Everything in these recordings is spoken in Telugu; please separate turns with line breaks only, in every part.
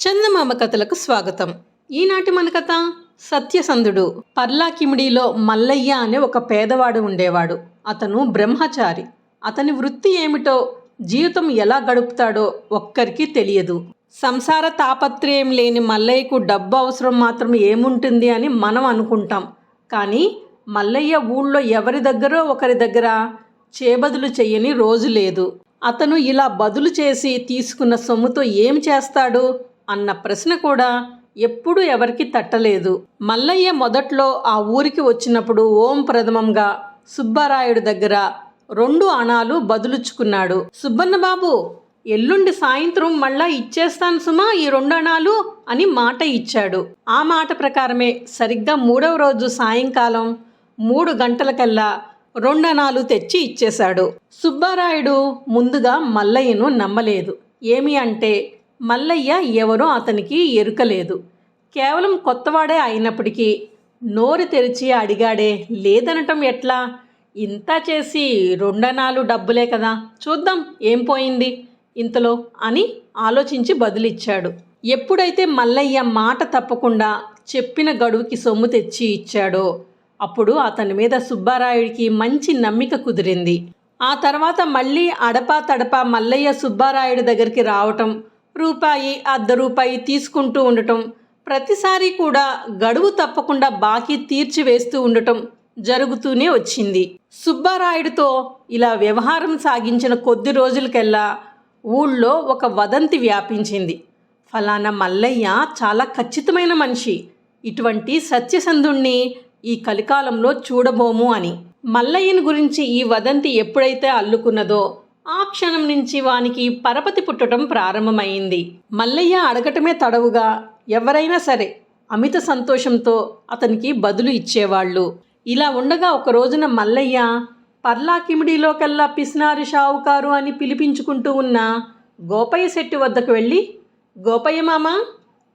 చందమామ కథలకు స్వాగతం. ఈనాటి మన కథ సత్యసంధుడు. పర్లాకిమిడిలో మల్లయ్య అనే ఒక పేదవాడు ఉండేవాడు. అతను బ్రహ్మచారి. అతని వృత్తి ఏమిటో జీవితం ఎలా గడుపుతాడో ఒక్కరికి తెలియదు. సంసార తాపత్రయం లేని మల్లయ్యకు డబ్బు అవసరం మాత్రం ఏముంటుంది అని మనం అనుకుంటాం. కానీ మల్లయ్య ఊళ్ళో ఎవరి దగ్గరో ఒకరి దగ్గర చేబదులు చెయ్యని రోజు లేదు. అతను ఇలా బదులు చేసి తీసుకున్న సొమ్ముతో ఏం చేస్తాడు? అన్న ప్రశ్న కూడా ఎప్పుడూ ఎవరికి తట్టలేదు. మల్లయ్య మొదట్లో ఆ ఊరికి వచ్చినప్పుడు ఓం ప్రథమంగా సుబ్బారాయుడు దగ్గర రెండు అణాలు బదులుచుకున్నాడు సుబ్బన్న బాబు ఎల్లుండి సాయంత్రం మళ్ళా ఇచ్చేస్తాను సుమా ఈ రెండు అణాలు అని మాట ఇచ్చాడు. ఆ మాట ప్రకారమే సరిగ్గా మూడవ రోజు సాయంకాలం మూడు గంటలకల్లా రెండనాలు తెచ్చి ఇచ్చేశాడు. సుబ్బారాయుడు ముందుగా మల్లయ్యను నమ్మలేదు. ఏమి అంటే మల్లయ్య ఎవరో అతనికి ఎరుకలేదు. కేవలం కొత్తవాడే అయినప్పటికీ నోరు తెరిచి అడిగాడే లేదనటం ఎట్లా? ఇంత చేసి రెండనాలు డబ్బులే కదా చూద్దాం ఏం పోయింది ఇంతలో అని ఆలోచించి బదులిచ్చాడు. ఎప్పుడైతే మల్లయ్య మాట తప్పకుండా చెప్పిన గడువుకి సొమ్ము తెచ్చి ఇచ్చాడో అప్పుడు అతని మీద సుబ్బారాయుడికి మంచి నమ్మిక కుదిరింది. ఆ తర్వాత మళ్ళీ అడపా తడపా మల్లయ్య సుబ్బారాయుడి దగ్గరికి రావటం రూపాయి అర్ధ రూపాయి తీసుకుంటూ ఉండటం ప్రతిసారి కూడా గడువు తప్పకుండా బాకీ తీర్చివేస్తూ ఉండటం జరుగుతూనే వచ్చింది. సుబ్బారాయుడితో ఇలా వ్యవహారం సాగించిన కొద్ది రోజులకెల్లా ఊళ్ళో ఒక వదంతి వ్యాపించింది. ఫలానా మల్లయ్య చాలా ఖచ్చితమైన మనిషి. ఇటువంటి సత్యసంధుణ్ణి ఈ కలికాలంలో చూడబోము అని. మల్లయ్యని గురించి ఈ వదంతి ఎప్పుడైతే అల్లుకున్నదో ఆ క్షణం నుంచి వానికి పరపతి పుట్టడం ప్రారంభమైంది. మల్లయ్య అడగటమే తడవుగా ఎవరైనా సరే అమిత సంతోషంతో అతనికి బదులు ఇచ్చేవాళ్ళు. ఇలా ఉండగా ఒక రోజున మల్లయ్య పర్లాకిమిడిలో కల్లా పిస్నారి షావుకారు అని పిలిపించుకుంటూ ఉన్న గోపయ్య శెట్టి వద్దకు వెళ్ళి గోపయ్య మామ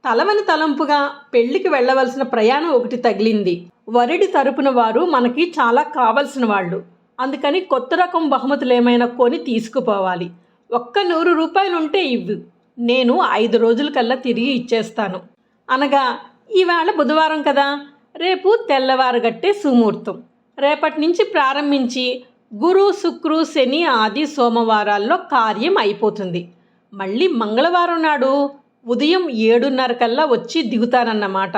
తలవని తలంపుగా పెళ్ళికి వెళ్ళవలసిన ప్రయాణం ఒకటి తగిలింది. వరిడి తరపున వారు మనకి చాలా కావలసిన వాళ్ళు. అందుకని కొత్త రకం బహుమతులు ఏమైనా కొని తీసుకుపోవాలి. ఒక్క నూరు రూపాయలు ఉంటే ఇవ్వు. నేను ఐదు రోజుల కల్లా తిరిగి ఇచ్చేస్తాను. అనగా ఈవేళ బుధవారం కదా? రేపు తెల్లవారుగట్టే సుముహూర్తం. రేపటి నుంచి ప్రారంభించి గురు శుక్రు శని ఆది సోమవారాల్లో కార్యం అయిపోతుంది. మళ్ళీ మంగళవారం నాడు ఉదయం ఏడున్నర కల్లా వచ్చి దిగుతానన్నమాట.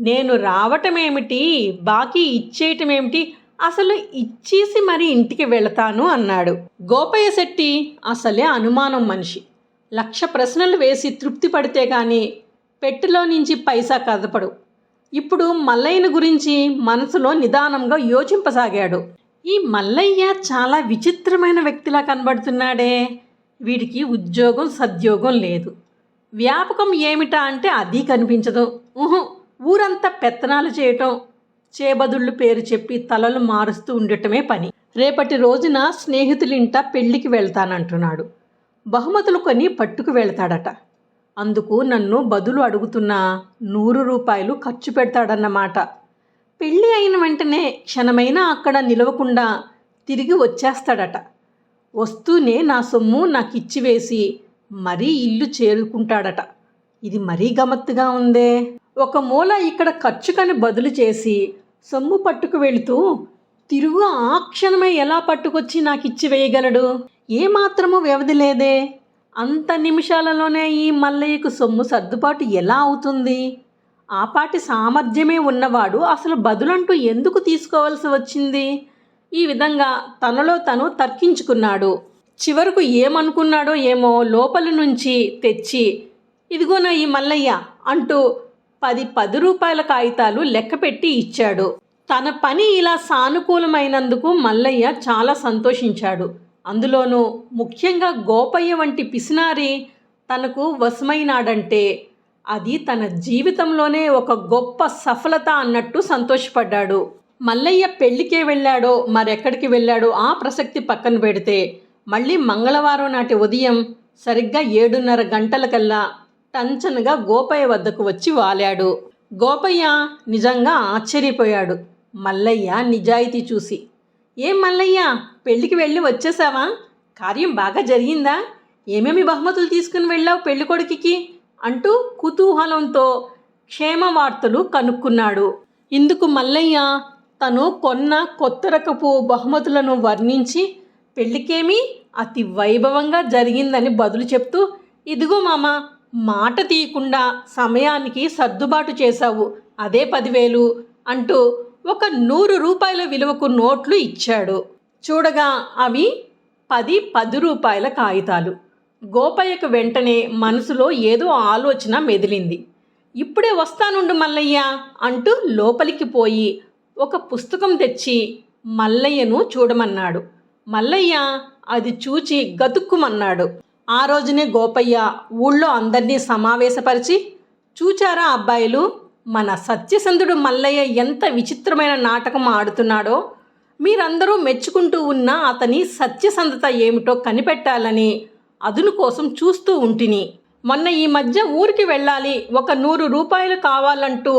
నేను రావటమేమిటి? బాకీ ఇచ్చేయటమేమిటి? అసలు ఇచ్చేసి మరి ఇంటికి వెళతాను అన్నాడు. గోపయ్య శెట్టి అసలే అనుమానం మనిషి. లక్ష ప్రశ్నలు వేసి తృప్తి పడితే కానీ పెట్టెలో నుంచి పైసా కదపడు. ఇప్పుడు మల్లయ్యను గురించి మనసులో నిదానంగా యోచింపసాగాడు. ఈ మల్లయ్య చాలా విచిత్రమైన వ్యక్తిలా కనబడుతున్నాడే. వీడికి ఉద్యోగం సద్యోగం లేదు. వ్యాపకం ఏమిటా అంటే అది కనిపించదు. ఊహు ఊరంతా పెత్తనాలు చేయటం. చేబదుళ్ళు పేరు చెప్పి తలలు మారుస్తూ ఉండటమే పని. రేపటి రోజున స్నేహితులింట పెళ్ళికి వెళ్తానంటున్నాడు. బహుమతులు కొని పట్టుకు వెళ్తాడట. అందుకు నన్ను బదులు అడుగుతున్న నూరు రూపాయలు ఖర్చు పెడతాడన్నమాట. పెళ్ళి అయిన వెంటనే క్షణమైనా అక్కడ నిలవకుండా తిరిగి వచ్చేస్తాడట. వస్తూనే నా సొమ్ము నాకు ఇచ్చివేసి మరీ ఇల్లు చేరుకుంటాడట. ఇది మరీ గమత్తుగా ఉందే. ఒక మూల ఇక్కడ ఖర్చుకని బదులు చేసి సొమ్ము పట్టుకు వెళుతూ తిరుగు ఆ క్షణమే ఎలా పట్టుకొచ్చి నాకు ఇచ్చి వేయగలడు ఏమాత్రము వ్యవధి లేదే. అంత నిమిషాలలోనే ఈ మల్లయ్యకు సొమ్ము సర్దుబాటు ఎలా అవుతుంది? ఆపాటి సామర్థ్యమే ఉన్నవాడు అసలు బదులంటూ ఎందుకు తీసుకోవాల్సి వచ్చింది? ఈ విధంగా తనలో తను తర్కించుకున్నాడు. చివరకు ఏమనుకున్నాడో ఏమో లోపల నుంచి తెచ్చి ఇదిగోనా ఈ మల్లయ్య అంటూ పది పది రూపాయల కాగితాలు లెక్కపెట్టి ఇచ్చాడు. తన పని ఇలా సానుకూలమైనందుకు మల్లయ్య చాలా సంతోషించాడు. అందులోనూ ముఖ్యంగా గోపయ్య వంటి పిసినారి తనకు వశమైనాడంటే అది తన జీవితంలోనే ఒక గొప్ప సఫలత అన్నట్టు సంతోషపడ్డాడు. మల్లయ్య పెళ్ళికే వెళ్ళాడో మరెక్కడికి వెళ్ళాడో ఆ ప్రసక్తి పక్కన పెడితే మళ్ళీ మంగళవారం నాటి ఉదయం సరిగ్గా ఏడున్నర గంటలకల్లా టంచనగా గోపయ్య వద్దకు వచ్చి వాలాడు. గోపయ్య నిజంగా ఆశ్చర్యపోయాడు. మల్లయ్య నిజాయితీ చూసి ఏం మల్లయ్య పెళ్ళికి వెళ్ళి వచ్చేసావా? కార్యం బాగా జరిగిందా? ఏమేమి బహుమతులు తీసుకుని వెళ్ళావు పెళ్ళి కొడుకుకి? అంటూ కుతూహలంతో క్షేమ వార్తలు కనుక్కున్నాడు. ఇందుకు మల్లయ్య తను కొన్న కొత్త రకపు బహుమతులను వర్ణించి పెళ్ళికేమీ అతి వైభవంగా జరిగిందని బదులు చెప్తూ ఇదిగో మామ మాట తీయకుండా సమయానికి సర్దుబాటు చేశావు. అదే పదివేలు అంటూ ఒక నూరు రూపాయల విలువకు నోట్లు ఇచ్చాడు. చూడగా అవి పది పది రూపాయల కాగితాలు. గోపయ్యకు వెంటనే మనసులో ఏదో ఆలోచన మెదిలింది. ఇప్పుడే వస్తానుండు మల్లయ్య అంటూ లోపలికి పోయి ఒక పుస్తకం తెచ్చి మల్లయ్యను చూడమన్నాడు. మల్లయ్య అది చూచి గతుక్కుమన్నాడు. ఆ రోజునే గోపయ్య ఊళ్ళో అందరినీ సమావేశపరిచి చూచారా అబ్బాయిలు మన సత్యసంధుడు మల్లయ్య ఎంత విచిత్రమైన నాటకం ఆడుతున్నాడో మీరందరూ మెచ్చుకుంటూ ఉన్న అతని సత్యసంధత ఏమిటో కనిపెట్టాలని అదును కోసం చూస్తూ ఉంటిని. మొన్న ఈ మధ్య ఊరికి వెళ్ళాలి ఒక నూరు రూపాయలు కావాలంటూ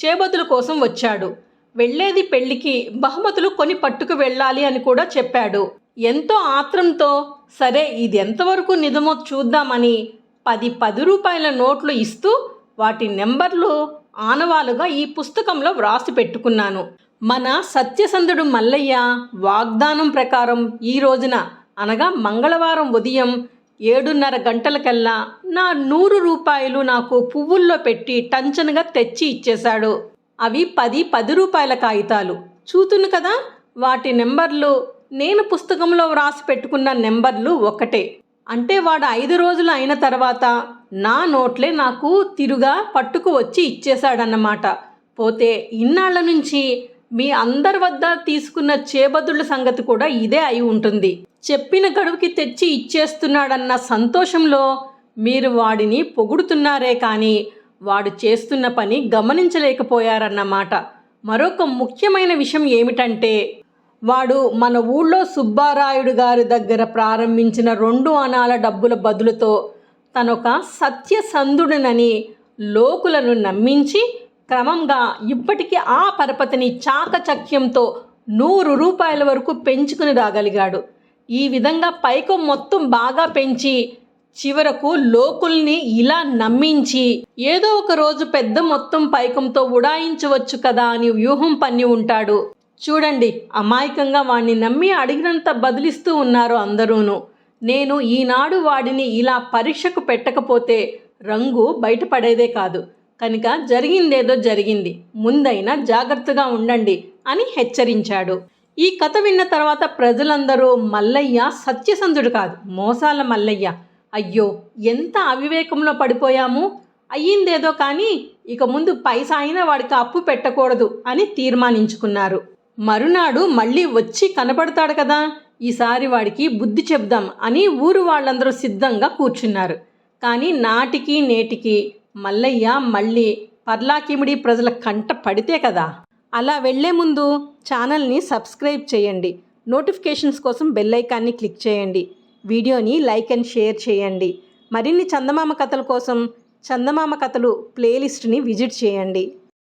చేబదుల కోసం వచ్చాడు. వెళ్ళేది పెళ్ళికి బహుమతులు కొని పట్టుకు వెళ్ళాలి అని కూడా చెప్పాడు. ఎంతో ఆత్రంతో సరే ఇది ఎంతవరకు నిజమో చూద్దామని పది పది రూపాయల నోట్లు ఇస్తూ వాటి నెంబర్లు ఆనవాలుగా ఈ పుస్తకంలో వ్రాసి పెట్టుకున్నాను. మన సత్యసంధుడు మల్లయ్య వాగ్దానం ప్రకారం ఈ రోజున అనగా మంగళవారం ఉదయం ఏడున్నర గంటలకల్లా నా నూరు రూపాయలు నాకు పువ్వుల్లో పెట్టి టంచనుగా తెచ్చి ఇచ్చేశాడు. అవి పది పది రూపాయల కాగితాలు. చూతును కదా వాటి నెంబర్లు నేను పుస్తకంలో వ్రాసి పెట్టుకున్న నెంబర్లు ఒకటే. అంటే వాడు ఐదు రోజులు అయిన తర్వాత నా నోట్లే నాకు తిరుగా పట్టుకు వచ్చి ఇచ్చేశాడన్నమాట. పోతే ఇన్నాళ్ళ నుంచి మీ అందరి వద్ద తీసుకున్న చేబదుళ్ళ సంగతి కూడా ఇదే అయి ఉంటుంది. చెప్పిన గడువుకి తెచ్చి ఇచ్చేస్తున్నాడన్న సంతోషంలో మీరు వాడిని పొగుడుతున్నారే కానీ వాడు చేస్తున్న పని గమనించలేకపోయారన్నమాట. మరొక ముఖ్యమైన విషయం ఏమిటంటే వాడు మన ఊళ్ళో సుబ్బారాయుడు గారి దగ్గర ప్రారంభించిన రెండు అనాల డబ్బుల బదులుతో తనొక సత్యసంధుడినని లోకులను నమ్మించి క్రమంగా ఇప్పటికీ ఆ పరపతిని చాకచక్యంతో నూరు రూపాయల వరకు పెంచుకుని రాగలిగాడు. ఈ విధంగా పైకం మొత్తం బాగా పెంచి చివరకు లోకుల్ని ఇలా నమ్మించి ఏదో ఒక రోజు పెద్ద మొత్తం పైకంతో ఉడాయించవచ్చు కదా అని వ్యూహం పన్ని ఉంటాడు. చూడండి అమాయకంగా వాణ్ణి నమ్మి అడిగినంత బదిలిస్తూ ఉన్నారు అందరూను. నేను ఈనాడు వాడిని ఇలా పరీక్షకు పెట్టకపోతే రంగు బయటపడేదే కాదు. కనుక జరిగిందేదో జరిగింది. ముందైనా జాగ్రత్తగా ఉండండి అని హెచ్చరించాడు. ఈ కథ విన్న తర్వాత ప్రజలందరూ మల్లయ్య సత్యసంధుడు కాదు మోసాల మల్లయ్య. అయ్యో ఎంత అవివేకంలో పడిపోయాము. అయ్యిందేదో కానీ ఇక ముందు పైసా అయినా వాడికి అప్పు పెట్టకూడదు అని తీర్మానించుకున్నారు. మరునాడు మళ్ళీ వచ్చి కనపడతాడు కదా. ఈసారి వాడికి బుద్ధి చెప్దాం అని ఊరు వాళ్ళందరూ సిద్ధంగా కూర్చున్నారు. కానీ నాటికి నేటికి మల్లయ్య మళ్ళీ పర్లాకిమిడి ప్రజల కంట పడితే కదా. అలా వెళ్ళే ముందు ఛానల్ని సబ్స్క్రైబ్ చేయండి. నోటిఫికేషన్స్ కోసం బెల్ ఐకాన్ని క్లిక్ చేయండి. వీడియోని లైక్ అండ్ షేర్ చేయండి. మరిన్ని చందమామ కథల కోసం చందమామ కథలు ప్లేలిస్ట్ని విజిట్ చేయండి.